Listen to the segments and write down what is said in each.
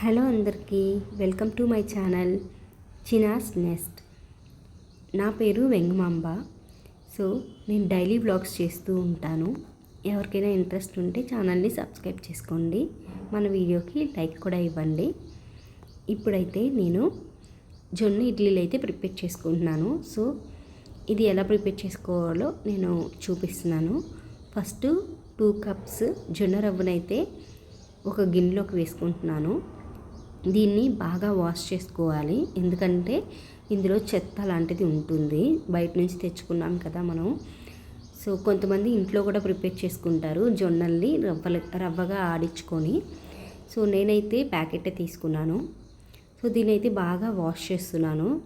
Hello అందరికీ welcome to my channel Chinna's nest. నా పేరు వెంగమాంబ. సో నేను డైలీ వ్లాగ్స్ చేస్తూ ఉంటాను. ఎవరికైనా ఇంట్రెస్ట్ ఉంటే ఛానల్ని సబ్స్క్రైబ్ చేసుకోండి. మన వీడియోకి లైక్ కూడా ఇవ్వండి. ఇప్పుడైతే నేను జొన్న ఇడ్లీలు అయితే ప్రిపేర్ చేసుకుంటున్నాను. సో ఇది ఎలా ప్రిపేర్ చేసుకోవాలో నేను చూపిస్తున్నాను. ఫస్ట్ టూ కప్స్ జొన్న రవ్వనైతే ఒక గిన్నెలోకి వేసుకుంటున్నాను. దీన్ని బాగా వాష్ చేసుకోవాలి. ఎందుకంటే ఇందులో చెత్త లాంటిది ఉంటుంది. బయట నుంచి తెచ్చుకున్నాం కదా మనం. సో కొంతమంది ఇంట్లో కూడా ప్రిపేర్ చేసుకుంటారు. జొన్నల్ని రవ్వ రవ్వగా ఆడించుకొని. సో నేనైతే ప్యాకెట్ తీసుకున్నాను. సో దీని అయితే బాగా వాష్ చేస్తున్నాను.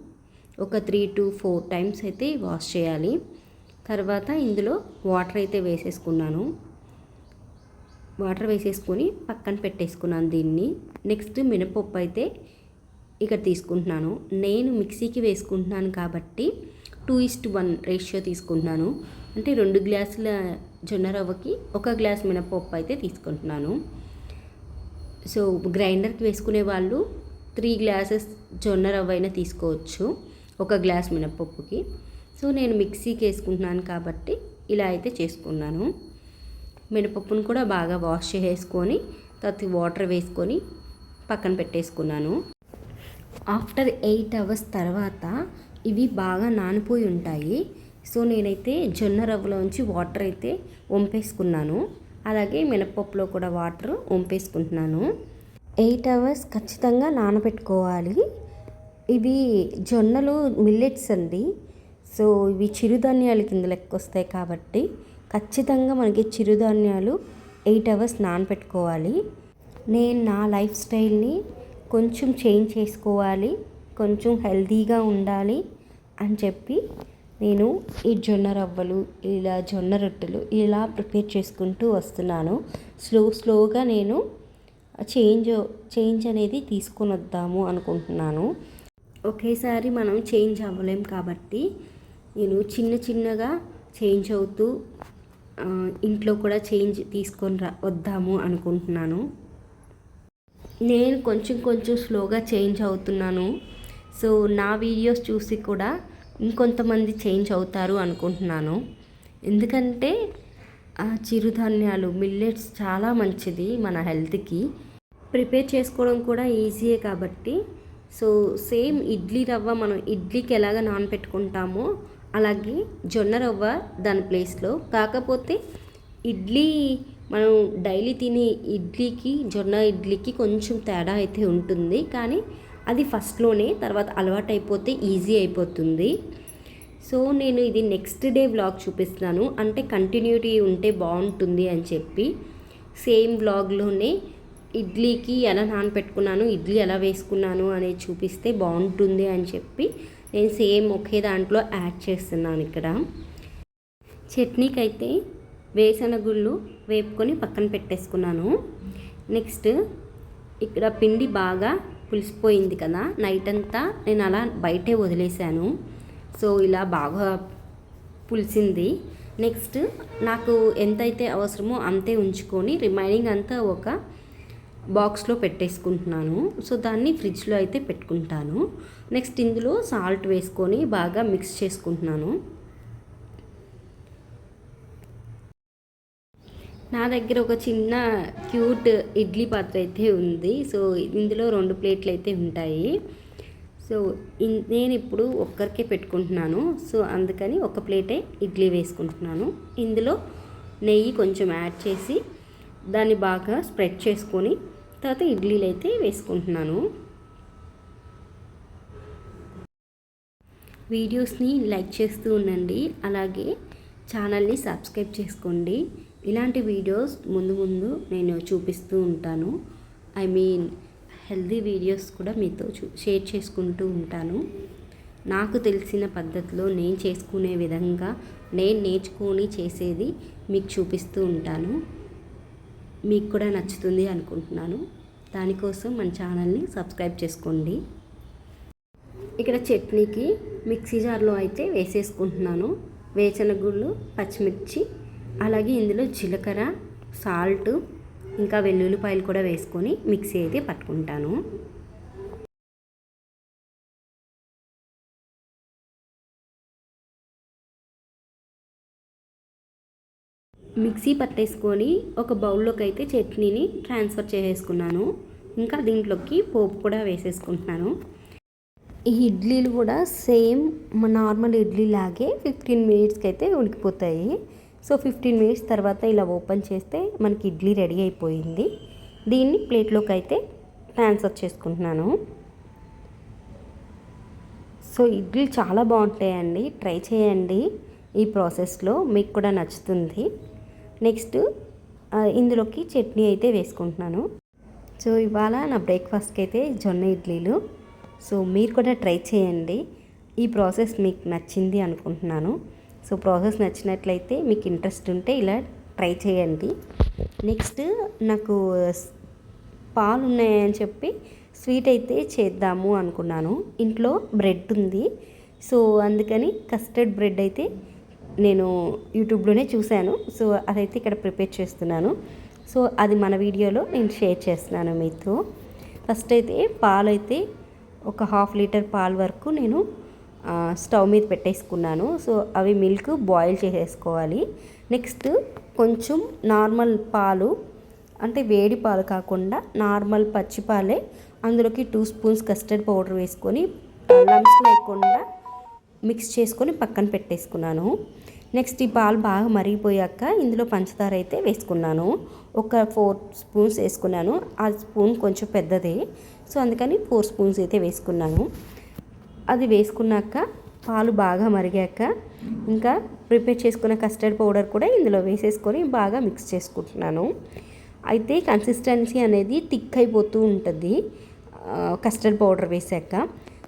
ఒక త్రీ టు ఫోర్ టైమ్స్ అయితే వాష్ చేయాలి. తర్వాత ఇందులో వాటర్ అయితే వేసేసుకున్నాను. వాటర్ వేసేసుకొని పక్కన పెట్టేసుకున్నాను దీన్ని. నెక్స్ట్ మినపప్పు అయితే ఇక్కడ తీసుకుంటున్నాను. నేను మిక్సీకి వేసుకుంటున్నాను కాబట్టి టూ ఇస్ట్ వన్ రేషియో తీసుకుంటున్నాను. అంటే రెండు గ్లాసుల జొన్న రవ్వకి ఒక గ్లాస్ మినపప్పు అయితే తీసుకుంటున్నాను. సో గ్రైండర్కి వేసుకునే వాళ్ళు త్రీ గ్లాసెస్ జొన్న రవ్వ అయినా తీసుకోవచ్చు ఒక గ్లాస్ మినపప్పుకి. సో నేను మిక్సీకి వేసుకుంటున్నాను కాబట్టి ఇలా అయితే చేసుకున్నాను. మినపప్పును కూడా బాగా వాష్ చేసుకొని తర్వాత వాటర్ వేసుకొని పక్కన పెట్టేసుకున్నాను. ఆఫ్టర్ ఎయిట్ అవర్స్ తర్వాత ఇవి బాగా నానిపోయి ఉంటాయి. సో నేనైతే జొన్న రవ్వలోంచి వాటర్ అయితే వంపేసుకున్నాను. అలాగే మినపప్పులో కూడా వాటర్ వంపేసుకుంటున్నాను. ఎయిట్ అవర్స్ ఖచ్చితంగా నానబెట్టుకోవాలి. ఇవి జొన్నలు మిల్లెట్స్ అండి. సో ఇవి చిరుధాన్యాల కింద లెక్క వస్తాయి కాబట్టి ఖచ్చితంగా మనకి చిరుధాన్యాలు ఎయిట్ అవర్స్ నానపెట్టుకోవాలి. నేను నా లైఫ్ స్టైల్ని కొంచెం చేంజ్ చేసుకోవాలి కొంచెం హెల్తీగా ఉండాలి అని చెప్పి నేను ఈ జొన్న రవ్వలు ఇలా జొన్న రొట్టెలు ఇలా ప్రిపేర్ చేసుకుంటూ వస్తున్నాను. స్లో స్లోగా నేను చేంజ్ చేంజ్ అనేది తీసుకొని వద్దాము అనుకుంటున్నాను. ఒకేసారి మనం చేంజ్ అవ్వలేం కాబట్టి నేను చిన్న చిన్నగా చేంజ్ అవుతూ ఇంట్లో కూడా చేంజ్ తీసుకొని రా వద్దాము అనుకుంటున్నాను. నేను కొంచెం కొంచెం స్లోగా చేంజ్ అవుతున్నాను. సో నా వీడియోస్ చూసి కూడా ఇంకొంతమంది చేంజ్ అవుతారు అనుకుంటున్నాను. ఎందుకంటే చిరుధాన్యాలు మిల్లెట్స్ చాలా మంచిది మన హెల్త్కి. ప్రిపేర్ చేసుకోవడం కూడా ఈజీయే కాబట్టి. సో సేమ్ ఇడ్లీ రవ్వ మనం ఇడ్లీకి ఎలాగ నానపెట్టుకుంటామో అలాగే జొన్న రవ్వ దాని ప్లేస్లో కాకపోతే ఇడ్లీ మనం డైలీ తినే ఇడ్లీకి జొన్న ఇడ్లీకి కొంచెం తేడా అయితే ఉంటుంది. కానీ అది ఫస్ట్లోనే తర్వాత అలవాటు అయిపోతే ఈజీ అయిపోతుంది. సో నేను ఇది నెక్స్ట్ డే బ్లాగ్ చూపిస్తున్నాను. అంటే కంటిన్యూటీ ఉంటే బాగుంటుంది అని చెప్పి. సేమ్ బ్లాగ్లోనే ఇడ్లీకి ఎలా నానపెట్టుకున్నాను ఇడ్లీ ఎలా వేసుకున్నాను అనేది చూపిస్తే బాగుంటుంది అని చెప్పి. నేను సేమ్ ఒకే దాంట్లో యాడ్ చేస్తున్నాను ఇక్కడ. చట్నీకి అయితే వేసిన గుళ్ళు వేపుకొని పక్కన పెట్టేసుకున్నాను. నెక్స్ట్ ఇక్కడ పిండి బాగా పులిసిపోయింది కదా నైట్ అంతా నేను అలా బయటే వదిలేశాను. సో ఇలా బాగా పులిసింది. నెక్స్ట్ నాకు ఎంతైతే అవసరమో అంతే ఉంచుకొని రిమైనింగ్ అంతా ఒక బాక్స్లో పెట్టేసుకుంటున్నాను. సో దాన్ని ఫ్రిడ్జ్లో అయితే పెట్టుకుంటాను. నెక్స్ట్ ఇందులో సాల్ట్ వేసుకొని బాగా మిక్స్ చేసుకుంటున్నాను. నా దగ్గర ఒక చిన్న క్యూట్ ఇడ్లీ పాత్ర అయితే ఉంది. సో ఇందులో రెండు ప్లేట్లు అయితే ఉంటాయి. సో నేను ఇప్పుడు ఒక్కరికే పెట్టుకుంటున్నాను. సో అందుకని ఒక ప్లేటే ఇడ్లీ వేసుకుంటున్నాను. ఇందులో నెయ్యి కొంచెం యాడ్ చేసి దాన్ని బాగా స్ప్రెడ్ చేసుకొని తర్వాత ఇడ్లీలు అయితే వేసుకుంటున్నాను. వీడియోస్ని లైక్ చేస్తూ ఉండండి. అలాగే ఛానల్ని సబ్స్క్రైబ్ చేసుకోండి. ఇలాంటి వీడియోస్ ముందు ముందు నేను చూపిస్తూ ఉంటాను. ఐ మీన్ హెల్దీ వీడియోస్ కూడా మీతో షేర్ చేసుకుంటూ ఉంటాను. నాకు తెలిసిన పద్ధతిలో నేను చేసుకునే విధంగా నేను నేర్చుకొని చేసేది మీకు చూపిస్తూ ఉంటాను. మీకు కూడా నచ్చుతుంది అనుకుంటున్నాను. దానికోసం మన ఛానల్ని సబ్స్క్రైబ్ చేసుకోండి. ఇక్కడ చట్నీకి మిక్సీ జార్లో అయితే వేసేసుకుంటున్నాను. వేసనగుళ్ళు పచ్చిమిర్చి అలాగే ఇందులో జీలకర్ర సాల్ట్ ఇంకా వెల్లుల్లిపాయలు కూడా వేసుకొని మిక్సీ అయితే పట్టుకుంటాను. మిక్సీ పట్టేసుకొని ఒక బౌల్లోకి అయితే చట్నీని ట్రాన్స్ఫర్ చేసేసుకున్నాను. ఇంకా దీంట్లోకి పోపు కూడా వేసేసుకుంటున్నాను. ఈ ఇడ్లీలు కూడా సేమ్ నార్మల్ ఇడ్లీ లాగే ఫిఫ్టీన్ మినిట్స్కి అయితే ఉడికిపోతాయి. సో ఫిఫ్టీన్ మినిట్స్ తర్వాత ఇలా ఓపెన్ చేస్తే మనకి ఇడ్లీ రెడీ అయిపోయింది. దీన్ని ప్లేట్లోకి అయితే ట్రాన్స్ఫర్ చేసుకుంటున్నాను. సో ఇడ్లీ చాలా బాగుంటాయండి. ట్రై చేయండి ఈ ప్రాసెస్లో. మీకు కూడా నచ్చుతుంది. నెక్స్ట్ ఇందులోకి చట్నీ అయితే వేసుకుంటున్నాను. సో ఇవాళ నా బ్రేక్ఫాస్ట్కి అయితే జొన్న ఇడ్లీలు. సో మీరు కూడా ట్రై చేయండి. ఈ ప్రాసెస్ మీకు నచ్చింది అనుకుంటున్నాను. సో ప్రాసెస్ నచ్చినట్లయితే మీకు ఇంట్రెస్ట్ ఉంటే ఇలా ట్రై చేయండి. నెక్స్ట్ నాకు పాలు ఉన్నాయని చెప్పి స్వీట్ అయితే చేద్దాము అనుకున్నాను. ఇంట్లో బ్రెడ్ ఉంది. సో అందుకని కస్టర్డ్ బ్రెడ్ అయితే నేను యూట్యూబ్లోనే చూశాను. సో అదైతే ఇక్కడ ప్రిపేర్ చేస్తున్నాను. సో అది మన వీడియోలో నేను షేర్ చేస్తున్నాను మీతో. ఫస్ట్ అయితే పాలు అయితే ఒక హాఫ్ లీటర్ పాలు వరకు నేను స్టవ్ మీద పెట్టేసుకున్నాను. సో అవి మిల్క్ బాయిల్ చేసేసుకోవాలి. నెక్స్ట్ కొంచెం నార్మల్ పాలు అంటే వేడి పాలు కాకుండా నార్మల్ పచ్చి పాలే అందులోకి టూ స్పూన్స్ కస్టర్డ్ పౌడర్ వేసుకొని లంప్స్ లేకుండా మిక్స్ చేసుకొని పక్కన పెట్టేసుకున్నాను. నెక్స్ట్ ఈ పాలు బాగా మరిగిపోయాక ఇందులో పంచదార అయితే వేసుకున్నాను. ఒక ఫోర్ స్పూన్స్ వేసుకున్నాను. ఆ స్పూన్ కొంచెం పెద్దదే. సో అందుకని ఫోర్ స్పూన్స్ అయితే వేసుకున్నాను. అది వేసుకున్నాక పాలు బాగా మరిగాక ఇంకా ప్రిపేర్ చేసుకున్న కస్టర్డ్ పౌడర్ కూడా ఇందులో వేసేసుకొని బాగా మిక్స్ చేసుకుంటున్నాను. అయితే కన్సిస్టెన్సీ అనేది థిక్ అయిపోతూ ఉంటుంది. కస్టర్డ్ పౌడర్ వేసాక.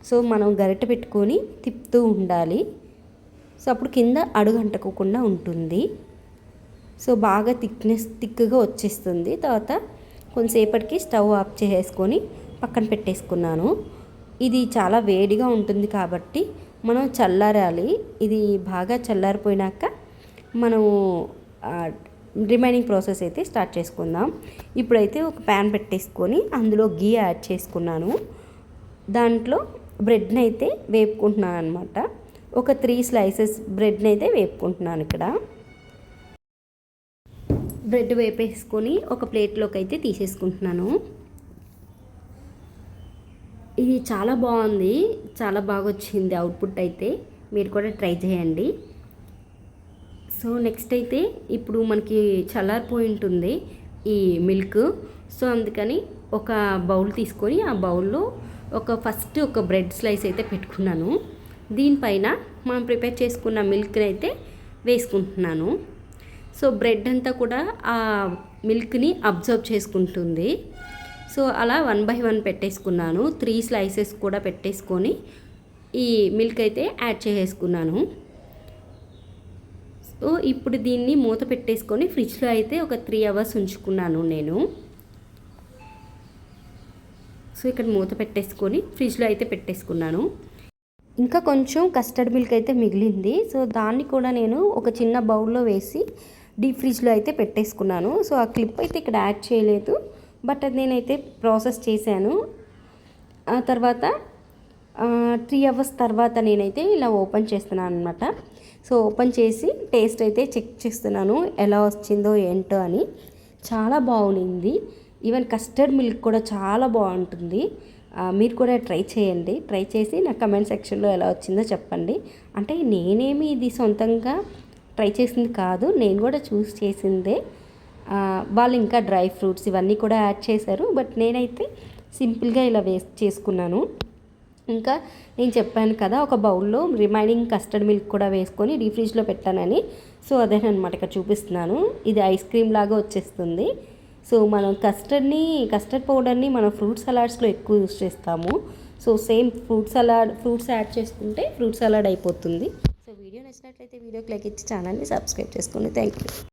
సో మనం గరిటె పెట్టుకొని తిప్పుతూ ఉండాలి. సో అప్పుడు కింద అడుగంటకోకుండా ఉంటుంది. సో బాగా థిక్నెస్ థిక్గా వచ్చేస్తుంది. తర్వాత కొంతసేపటికి స్టవ్ ఆఫ్ చేసేసుకొని పక్కన పెట్టేసుకున్నాను. ఇది చాలా వేడిగా ఉంటుంది కాబట్టి మనం చల్లారాలి. ఇది బాగా చల్లారిపోయినాక మనము రిమైనింగ్ ప్రాసెస్ అయితే స్టార్ట్ చేసుకుందాం. ఇప్పుడైతే ఒక ప్యాన్ పెట్టేసుకొని అందులో గీ యాడ్ చేసుకున్నాను. దాంట్లో బ్రెడ్ని అయితే వేపుకుంటున్నాను అనమాట ఒక త్రీ స్లైసెస్ బ్రెడ్ని అయితే వేపుకుంటున్నాను ఇక్కడ. బ్రెడ్ వేపేసుకొని ఒక ప్లేట్లోకి అయితే తీసేసుకుంటున్నాను. ఇది చాలా బాగుంది చాలా బాగా వచ్చింది అవుట్పుట్ అయితే. మీరు కూడా ట్రై చేయండి. సో నెక్స్ట్ అయితే ఇప్పుడు మనకి చల్లారిపోయి ఉంటుంది ఈ మిల్క్. సో అందుకని ఒక బౌల్ తీసుకొని ఆ బౌల్లో ఒక ఫస్ట్ ఒక బ్రెడ్ స్లైస్ అయితే పెట్టుకున్నాను. దీనిపైన మనం ప్రిపేర్ చేసుకున్న మిల్క్ని అయితే వేసుకుంటున్నాను. సో బ్రెడ్ అంతా కూడా ఆ మిల్క్ని అబ్జర్వ్ చేసుకుంటుంది. సో అలా వన్ బై వన్ పెట్టేసుకున్నాను. త్రీ స్లైసెస్ కూడా పెట్టేసుకొని ఈ మిల్క్ అయితే యాడ్ చేసేసుకున్నాను. సో ఇప్పుడు దీన్ని మూత పెట్టేసుకొని ఫ్రిడ్జ్లో అయితే ఒక త్రీ అవర్స్ ఉంచుకున్నాను నేను. సో ఇక్కడ మూత పెట్టేసుకొని ఫ్రిడ్జ్లో అయితే పెట్టేసుకున్నాను. ఇంకా కొంచెం కస్టర్డ్ మిల్క్ అయితే మిగిలింది. సో దాన్ని కూడా నేను ఒక చిన్న బౌల్లో వేసి డీప్ ఫ్రిడ్జ్లో అయితే పెట్టేసుకున్నాను. సో ఆ క్లిప్ అయితే ఇక్కడ యాడ్ చేయలేదు. బట్ అది నేనైతే ప్రాసెస్ చేశాను. ఆ తర్వాత త్రీ అవర్స్ తర్వాత నేనైతే ఇలా ఓపెన్ చేస్తున్నాను అనమాట సో ఓపెన్ చేసి టేస్ట్ అయితే చెక్ చేస్తున్నాను. ఎలా వచ్చిందో ఏంటో అని. చాలా బాగుంది. ఈవెన్ కస్టర్డ్ మిల్క్ కూడా చాలా బాగుంటుంది. మీరు కూడా ట్రై చేయండి. ట్రై చేసి నా కమెంట్ సెక్షన్లో ఎలా వచ్చిందో చెప్పండి. అంటే నేనేమి ఇది సొంతంగా ట్రై చేసింది కాదు నేను కూడా చూస్ చేసిందే. వాళ్ళు ఇంకా డ్రై ఫ్రూట్స్ ఇవన్నీ కూడా యాడ్ చేశారు. బట్ నేనైతే సింపుల్గా ఇలా వేస్ట్ చేసుకున్నాను. ఇంకా నేను చెప్పాను కదా ఒక బౌల్లో రిమైనింగ్ కస్టర్డ్ మిల్క్ కూడా వేసుకొని డీ ఫ్రిడ్జ్లో పెట్టానని. సో అదేనమాట ఇక్కడ చూపిస్తున్నాను. ఇది ఐస్ క్రీమ్ లాగా వచ్చేస్తుంది. సో మనం కస్టర్డ్ని కస్టర్డ్ పౌడర్ని మనం ఫ్రూట్ సలాడ్స్లో ఎక్కువ యూస్ చేస్తాము. So same fruit salad fruits add చేసుకుంటే ఫ్రూట్ సలాడ్ అయిపోతుంది. సో వీడియో నచ్చినట్లయితే వీడియోకి లైక్ ఇచ్చి ఛానల్ని సబ్స్క్రైబ్ చేసుకోండి థ్యాంక్ యూ